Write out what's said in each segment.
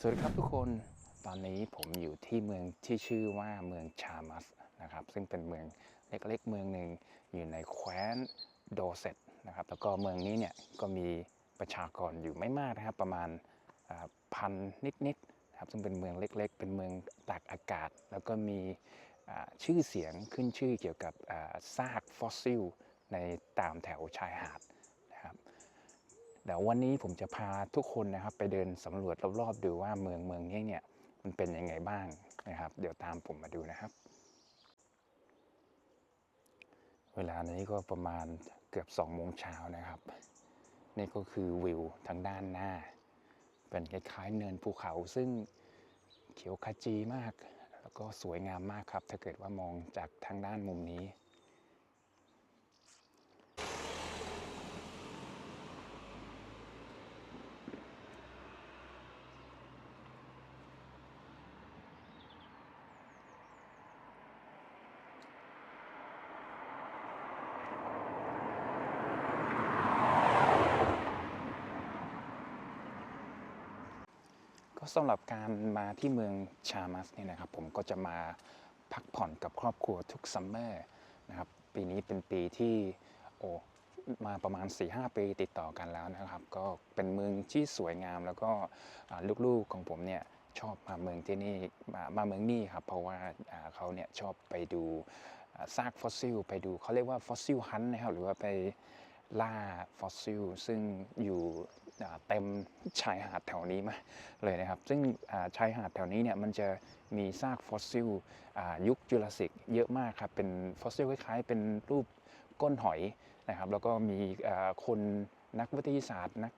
สวัสดีครับทุกคนตอนนี้ผมอยู่ที่เมืองที่ชื่อว่าเมืองชามัสนะครับ ซึ่งเป็นเมืองเล็กๆเมืองหนึ่งอยู่ในแคว้นโดเซตนะครับแล้วก็เมืองนี้เนี่ยก็มีประชากรอยู่ไม่มากนะครับ ประมาณพันนิดๆนะครับซึ่งเป็นเมืองเล็ก ๆ เป็นเมืองตากอากาศ แล้วก็มีชื่อเสียงขึ้นชื่อเกี่ยวกับซากฟอสซิลในตามแถวชายหาด เดี๋ยววันนี้ผมจะพาทุกคนนะครับ ไปเดินสำรวจรอบๆดูว่าเมืองเมืองนี้เนี่ยมันเป็นยังไงบ้างนะครับ เดี๋ยวตามผมมาดูนะครับ เวลานี้ก็ประมาณเกือบ2โมงเช้านะครับ นี่ก็คือวิวทางด้านหน้า เป็นคล้ายๆเนินภูเขาซึ่งเขียวขจีมาก แล้วก็สวยงามมากครับ ถ้าเกิดว่ามองจากทางด้านมุมนี้ สำหรับการมาที่เมืองชามัสเนี่ยนะครับผมก็จะมาพักผ่อนกับครอบครัวทุกซัมเมอร์นะครับปีนี้เป็นปีที่โอ้มาประมาณ 4-5 ปีติดต่อกันแล้วนะครับ ก็เป็นเมืองที่สวยงามแล้วก็ลูกๆของผมเนี่ยชอบมาเมืองที่นี่มามาเมืองนี่ครับ เพราะว่าเขาเนี่ยชอบไปดูซากฟอสซิล ไปดูเขาเรียกว่าฟอสซิลฮันนะครับหรือว่าไปล่าฟอสซิล ซึ่งอยู่ เต็มชายหาดแถวนี้มาเลยนะครับ ซึ่งชายหาดแถวนี้เนี่ยมันจะมีซากฟอสซิลยุคจุลศิกเยอะมากครับ เป็นฟอสซิลคล้ายๆ เป็นรูปก้นหอยนะครับ แล้วก็มีคนนักวิทยาศาสตร์นัก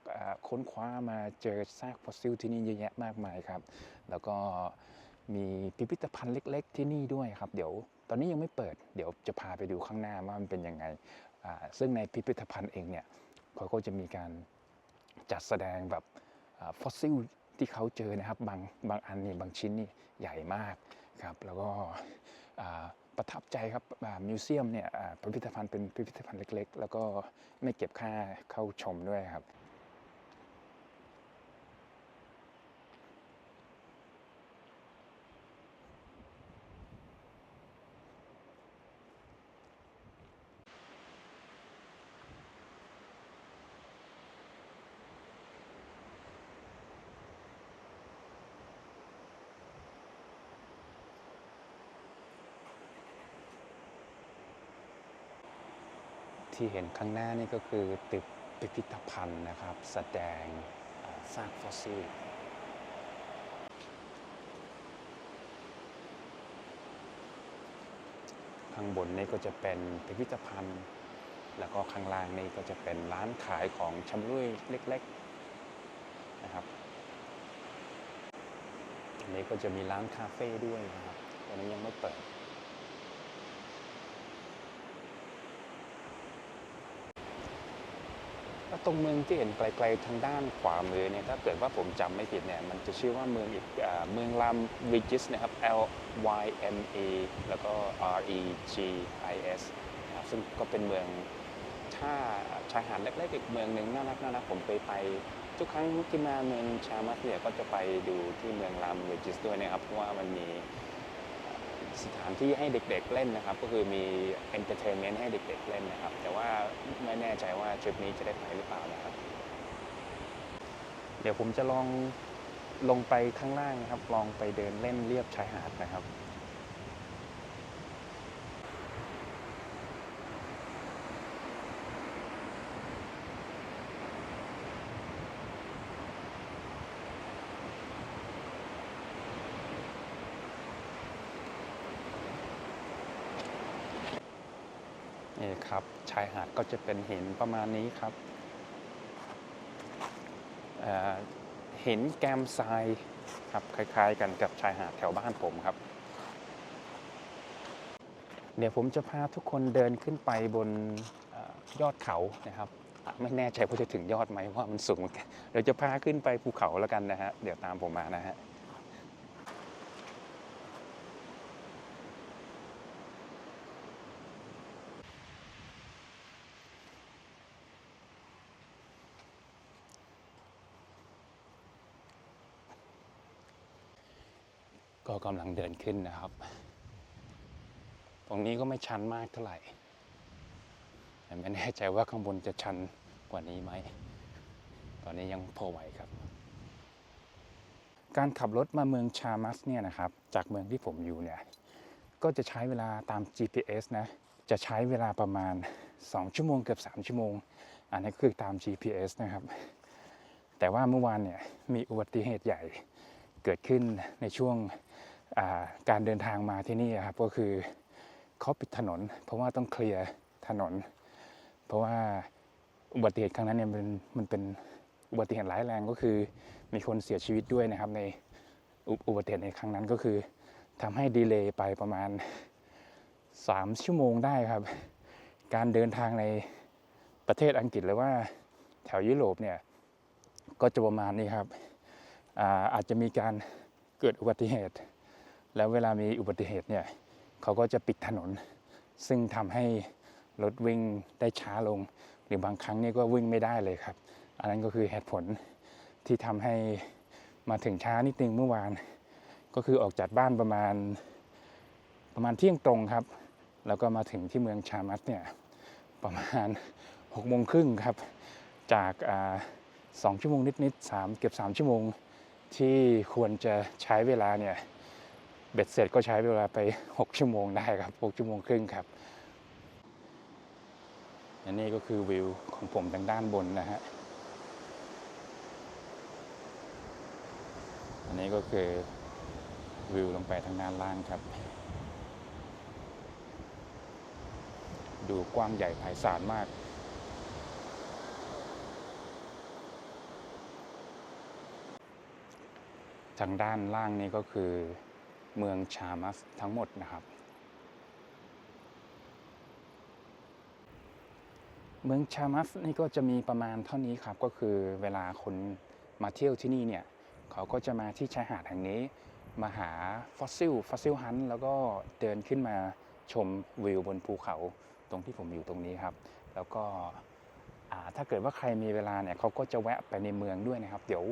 ค้นคว้ามาเจอซากฟอสซิลที่นี่เยอะแยะมากมายครับ แล้วก็มีพิพิธภัณฑ์เล็ก ๆ ที่นี่ด้วยครับ เดี๋ยวตอนนี้ยังไม่เปิด เดี๋ยวจะพาไปดูข้างหน้าว่ามันเป็นยังไงซึ่งในพิพิธภัณฑ์เองเนี่ยเขาก็จะมีการ จัดแสดงแบบฟอสซิลที่เขาเจอนะครับบางบางอันนี่บางชิ้นนี่ใหญ่มากครับแล้วก็ประทับใจครับมิวเซียมเนี่ยพิพิธภัณฑ์เป็นพิพิธภัณฑ์เล็ก ๆ แล้วก็ไม่เก็บค่าเข้าชมด้วยครับ ที่เห็นข้างหน้านี่ก็คือตึกพิพิธภัณฑ์นะครับ แสดงซากฟอสซิลข้างบนนี่ก็จะเป็นพิพิธภัณฑ์ แล้วก็ข้างล่างนี่ก็จะเป็นร้านขายของชำร่วยเล็กๆนะครับอันนี้ก็จะมีร้านคาเฟ่ด้วยนะครับตอนนี้ยังไม่เปิด แล้ว ตรงเมืองที่เห็นไกลๆทางด้านขวามือเนี่ยถ้าเกิดว่าผมจำไม่ผิดเนี่ยมันจะชื่อว่าเมืองอีกเมืองลำริจิสนะครับ L Y M A แล้วก็ R E G I S นะครับซึ่งก็เป็นเมืองท่าชายหาดเล็กๆอีกเมืองหนึ่งน่ารักน่ารักผมเคยไป ทุกครั้งที่มาเมืองชามัสเนี่ยก็จะไปดูที่เมืองลำริจิสด้วยนะครับเพราะว่ามันมี สถานที่ให้เด็กๆเล่นนะครับ ก็คือมีเอนเตอร์เทนเมนต์ให้เด็กๆเล่นนะครับ แต่ว่าไม่แน่ใจว่าทริปนี้จะได้ไปหรือเปล่านะครับ เดี๋ยวผมจะลองลงไปข้างล่างนะครับ ลองไปเดินเล่นเรียบชายหาดนะครับ นี่ครับชายหาดก็จะเป็นหินประมาณนี้ครับเหินแกมทรายครับคล้าย ๆ กันกับชายหาดแถวบ้านผมครับ เดี๋ยวผมจะพาทุกคนเดินขึ้นไปบนอยอดเขานะครับ ไม่แน่ใจว่าจะถึงยอดไหมว่ามันสูงเหมือนกันเดี๋ยวจะพาขึ้นไปภูเขาแล้วกันนะฮะเดี๋ยวตามผมมานะฮะ ก็กำลังเดินขึ้นนะครับ ตรงนี้ก็ไม่ชันมากเท่าไหร่แต่ไม่แน่ใจว่าข้างบนจะชันกว่านี้ไหม ตอนนี้ยังพอไหวครับ การขับรถมาเมืองชามัสเนี่ยนะครับ จากเมืองที่ผมอยู่เนี่ย ก็จะใช้เวลาตาม GPS นะ จะใช้เวลาประมาณ 2 ชั่วโมงเกือบ 3 ชั่วโมง อันนี้คือตาม GPS นะครับ แต่ว่าเมื่อวานเนี่ยมีอุบัติเหตุใหญ่เกิดขึ้นในช่วง การเดินทางมาที่นี่ครับก็คือเขาปิดถนน เพราะว่าต้องเคลียร์ถนน เพราะว่าอุบัติเหตุครั้งนั้นเนี่ยมันมันเป็นอุบัติเหตุร้ายแรงก็คือมีคนเสียชีวิตด้วยนะครับ ในอุอบัติเหตุในครั้งนั้นก็คือทำให้ดีเลย์ไปประมาณ 3 ชั่วโมงได้ครับ การเดินทางในประเทศอังกฤษหรือว่าแถวยุโรปเนี่ยก็จะประมาณนี้ครับอาอาจจะมีการเกิดอุบัติเหตุ แล้วเวลามีอุบัติเหตุเนี่ยเขาก็จะปิดถนน ซึ่งทำให้รถวิ่งได้ช้าลง หรือบางครั้งเนี่ยก็วิ่งไม่ได้เลยครับ อันนั้นก็คือเหตุผลที่ทำให้มาถึงช้านิดนึงเมื่อวาน ก็คือออกจากบ้านประมาณประมาณเที่ยงตรงครับ แล้วก็มาถึงที่เมืองชามัสเนี่ยประมาณ6กโมงครึ่งครับ จากสองชั่วโมงนิดๆสามเกือบสามชั่วโมงที่ควรจะใช้เวลาเนี่ย เบ็ดเสร็จก็ใช้เวลาไป 6 ชั่วโมงได้ครับ 6 ชั่วโมงครึ่งครับอันนี้ก็คือวิวของผมทางด้านบนนะฮะ อันนี้ก็คือวิวลงไปทางด้านล่างครับ ดูกว้างใหญ่ไพศาลมากทางด้านล่างนี้ก็คือ เมืองชามัสทั้งหมดนะครับ เมืองชามัสนี่ก็จะมีประมาณเท่านี้ครับ ก็คือเวลาคนมาเที่ยวที่นี่เนี่ย เขาก็จะมาที่ชายหาดแห่งนี้ มาหาฟอสซิลฟอสซิลฮันแล้วก็เดินขึ้นมาชมวิวบนภูเขาตรงที่ผมอยู่ตรงนี้ครับ แล้วก็ถ้าเกิดว่าใครมีเวลาเนี่ยเขาก็จะแวะไปในเมืองด้วยนะครับ เดี๋ยว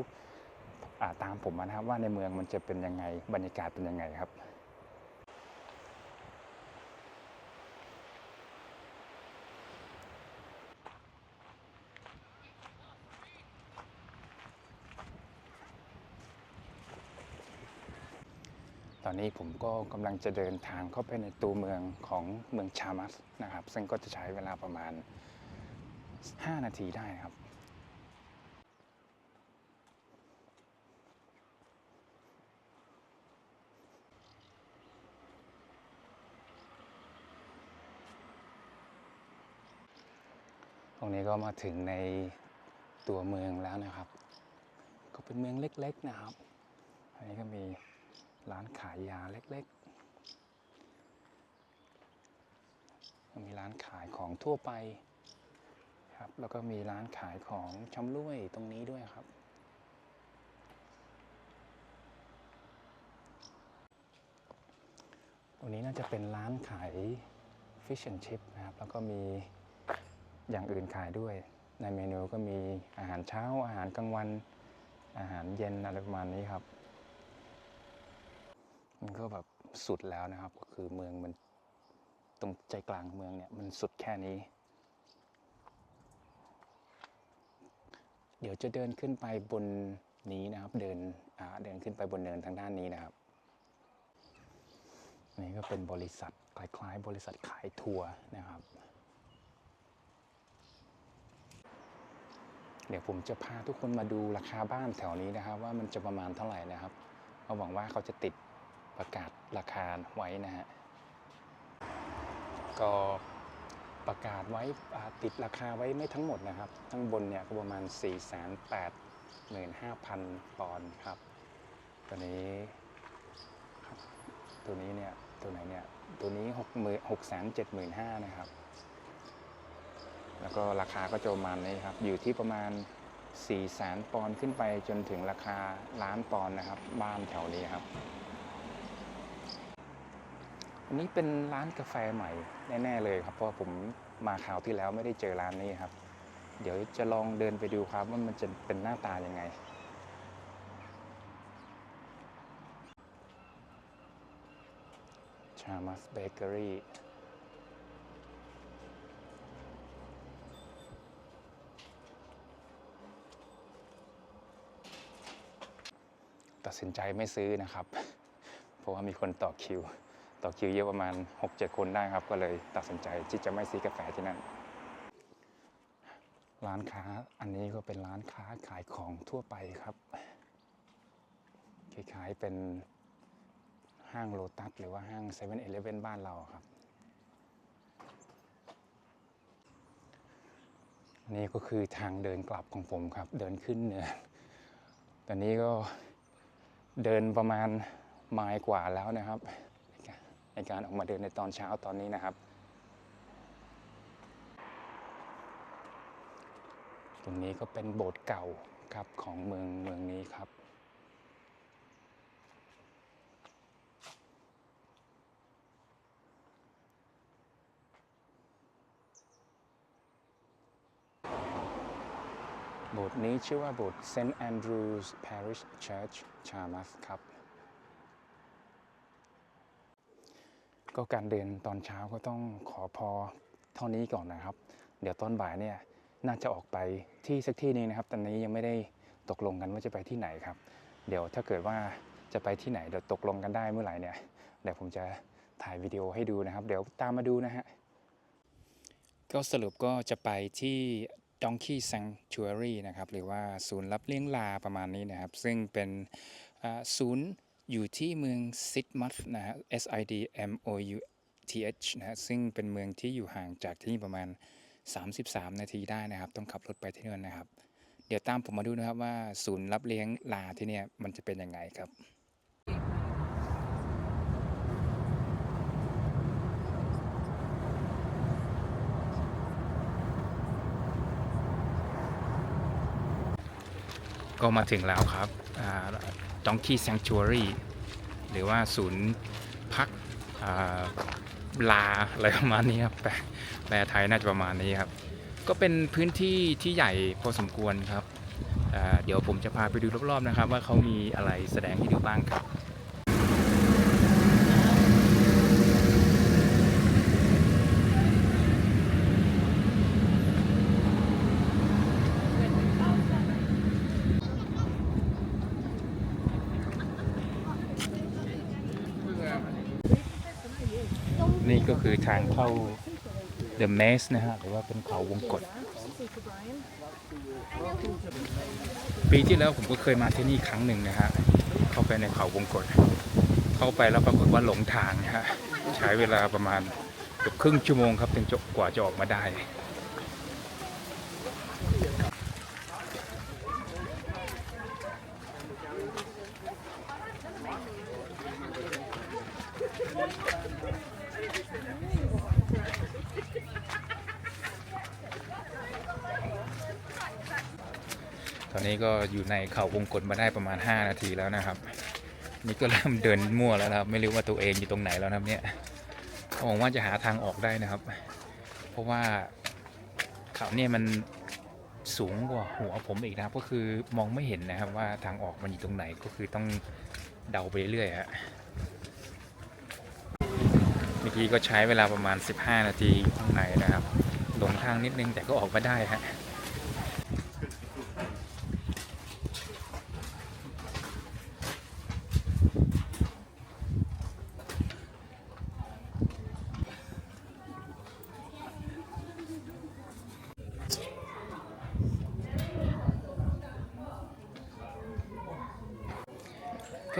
ตามผมมานะครับว่าในเมืองมันจะเป็นยังไงบรรยากาศเป็นยังไงครับตอนนี้ผมก็กำลังจะเดินทางเข้าไปในตัวเมืองของเมืองชามัสนะครับ ซึ่งก็จะใช้เวลาประมาณ 5 นาทีได้ครับ รงนี้ก็มาถึงในตัวเมืองแล้วนะครับ ก็เป็นเมืองเล็กๆนะครับ อันนี้ก็มีร้านขายยาเล็กๆก็มีร้านขายของทั่วไปครับ แล้วก็มีร้านขายของชำร่วยตรงนี้ด้วยครับตรงนี้น่าจะเป็นร้านขาย fish and chip นะครับ แล้วก็มี อย่างอื่นขายด้วย ในเมนูก็มีอาหารเช้า อาหารกลางวัน อาหารเย็นอะไรประมาณนี้ครับ มันก็แบบสุดแล้วนะครับ ก็คือเมืองมันตรงใจกลางเมืองเนี่ยมันสุดแค่นี้ เดี๋ยวจะเดินขึ้นไปบนนี้นะครับ เดินเดินขึ้นไปบนเนินทางด้านนี้นะครับ นี่ก็เป็นบริษัทคล้ายๆ บริษัทขายทัวร์นะครับ เดี๋ยวผมจะพาทุกคนมาดูราคาบ้านแถวนี้นะครับ ว่ามันจะประมาณเท่าไหร่นะครับก็หวังว่าเขาจะติดประกาศราคาไว้นะฮะก็ประกาศไว้ติดราคาไว้ไม่ทั้งหมดนะครับทั้งบนเนี่ยก็ประมาณ 4 8 5 0 0 0ปอนด์ครับ ตัวนี้ตัวนี้เนี่ยตัวไหนเนี่ยตัวนี้6 6 7 5 0 0 0นะครับ ก็ราคาก็จะประมาณนี้ครับ อยู่ที่ประมาณ4 0 0แสนปอนด์ขึ้นไปจนถึงราคาล้านปอนด์นะครับ บ้านแถวนี้ครับ อันนี้เป็นร้านกาแฟใหม่แน่ ๆ เลยครับ เพราะผมมาคราวที่แล้วไม่ได้เจอร้านนี้ครับ เดี๋ยวจะลองเดินไปดูครับว่ามันจะเป็นหน้าตายังไงชามัสเบเกอรี่ ตัดสินใจไม่ซื้อนะครับ เพราะว่ามีคนต่อคิว ต่อคิวเยอะประมาณ 6-7 คนได้ครับ ก็เลยตัดสินใจที่จะไม่ซื้อกาแฟที่นั่น ร้านค้าอันนี้ก็เป็นร้านค้าขายของทั่วไปครับ คล้ายๆเป็นห้างโลตัสหรือว่าห้างเซเว่นเอเลเว่นบ้านเราครับ นี่ก็คือทางเดินกลับของผมครับ เดินขึ้นเนินตอนนี้ก็ เดินประมาณไมล์กว่าแล้วนะครับในการออกมาเดินในตอนเช้าตอนนี้นะครับ ตรงนี้ก็เป็นโบสถ์เก่าครับของเมืองเมืองนี้ครับ บสถ์นี้ชื่อว่าโบสถ์ St Andrews Parish Church Charmouth ครับ ก็การเดินตอนเช้าก็ต้องขอพอเท่านี้ก่อนนะครับ เดี๋ยวตอนบ่ายเนี่ยน่าจะออกไปที่สักที่หนึงนะครับ ตอนนี้ยังไม่ได้ตกลงกันว่าจะไปที่ไหนครับ เดี๋ยวถ้าเกิดว่าจะไปที่ไหนเดี๋ยวตกลงกันได้เมื่อไหร่เนี่ยเดี๋ยวผมจะถ่ายวิดีโอให้ดูนะครับ เดี๋ยวตามมาดูนะฮะก็สรุปก็จะไปที่ Donkey Sanctuary นะครับหรือว่าศูนย์รับเลี้ยงลาประมาณนี้นะครับ ซึ่งเป็นศูนย์อยู่ที่เมืองซิดมัธนะฮะ S I D M O U T H นะฮะซึ่งเป็นเมืองที่อยู่ห่างจากที่นี่ประมาณ 33 นาทีได้นะครับ ต้องขับรถไปที่นู่นนะครับ เดี๋ยวตามผมมาดูนะครับว่าศูนย์รับเลี้ยงลาที่นี่มันจะเป็นยังไงครับ ก็มาถึงแล้วครับดองคี y Sanctuary หรือว่าศูนย์พักลาอะไรประมาณนี้ครับแปลแปลไทยน่าจะประมาณนี้ครับ ก็เป็นพื้นที่ที่ใหญ่พอสมควรครับ เดี๋ยวผมจะพาไปดูรอบๆนะครับ ว่าเขามีอะไรแสดงให้ดูบ้างครับ นี่ก็คือทาง เข้า The Maze นะฮะหรือว่าเป็นเขาวงกฏปีที่แล้วผมก็เคยมาที่นี่ครั้งหนึ่งนะฮะเข้าไปในเขาวงกฏเข้าไปแล้วปรากฏว่าหลงทางนะฮะใช้เวลาประมาณเกือบครึ่งชั่วโมงครับถึงจะกว่าจะออกมาได้ ตอนนี้ก็อยู่ในเขาวงกฏมาได้ประมาณ 5 นาทีแล้วนะครับ นี่ก็เริ่มเดินมั่วแล้วนะครับ ไม่รู้ว่าตัวเองอยู่ตรงไหนแล้วนะครับเนี่ยหวังว่าจะหาทางออกได้นะครับ เพราะว่าเขาเนี่ยมันสูงกว่าหัวผมอีกนะครับ ก็คือมองไม่เห็นนะครับว่าทางออกมันอยู่ตรงไหนก็คือต้องเดาไปเรื่อยๆฮะ เมื่อกี้ก็ใช้เวลาประมาณ 15 นาทีอยู่ข้างในนะครับหลงทางนิดนึงแต่ก็ออกมาได้ฮะ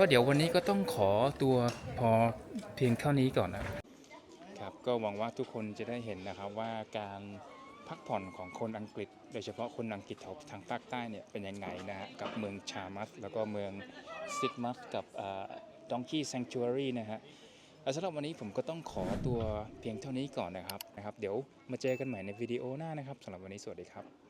ก็เดี๋ยววันนี้ก็ต้องขอตัวพอเพียงเท่านี้ก่อนนะ ก็หวังว่าทุกคนจะได้เห็นนะครับว่าการพักผ่อนของคนอังกฤษ โดยเฉพาะคนอังกฤษแถวทางภาคใต้เนี่ยเป็นยังไงนะฮะกับเมืองชามัส แล้วก็เมืองซิดมัสกับดองกี้แซงจูรี่นะฮะแล้วสำหรับวันนี้ผมก็ต้องขอตัวเพียงเท่านี้ก่อนนะครับนะครับ เดี๋ยวมาเจอกันใหม่ในวิดีโอหน้านะครับสำหรับวันนี้สวัสดีครับ